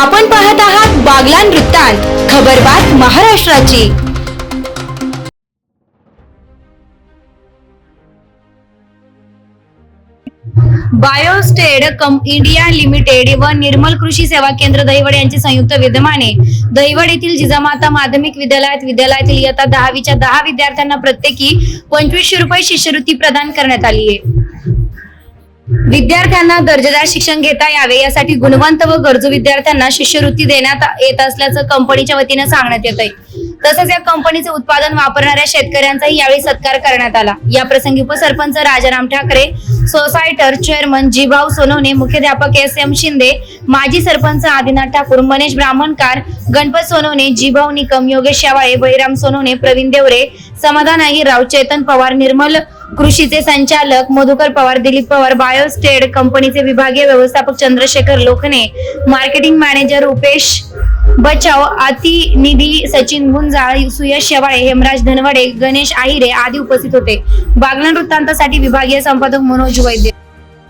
आपण पाहत आहात बागलान वृत्तांत खबरबात महाराष्ट्राची. बायोस्टेड कम इंडिया लिमिटेड व निर्मल कृषी सेवा केंद्र दहिवड यांचे संयुक्त विद्यमाने दहिवड येथील जिजामाता माध्यमिक विद्यालयात विद्यालयातील इयत्ता दहावीच्या दहा विद्यार्थ्यांना प्रत्येकी पंचवीसशे रुपये शिष्यवृत्ती प्रदान करण्यात आली आहे. विद्यार्थ्यांना दर्जेदार शिक्षण घेता यावे यासाठी गुणवंत व गरजू विद्यार्थ्यांना शिष्यवृत्ती देण्यात येत असल्याचं कंपनीच्या वतीने सांगण्यात येत आहे तसंच या कंपनीचे उत्पादन वापरणाऱ्या शेतकऱ्यांचाही यावेळी सत्कार करण्यात आला. या प्रसंगी उपसरपंच राजाराम ठाकरे सोसायटर चेअरमन जीभाऊ सोनवणे मुख्याध्यापक एस एम शिंदे माजी सरपंच आदिनाथ ठाकूर मनेश ब्राह्मणकार गणपत सोनवणे जीभाऊ निकम योगेश शेवाळे बळीराम सोनवणे प्रवीण देवरे समाधान अहिरराव चेतन पवार निर्मल कृषीचे संचालक मधुकर पवार दिलीप पवार बायोस्टेड कंपनीचे विभागीय व्यवस्थापक चंद्रशेखर लोखने मार्केटिंग मॅनेजर उपेश बचाव अति निधी सचिन गुंजाळ सुयश शेवाळे हेमराज धनवडे गणेश आहिरे आदी उपस्थित होते. बागलन वृत्तांतासाठी विभागीय संपादक मनोज वैद्य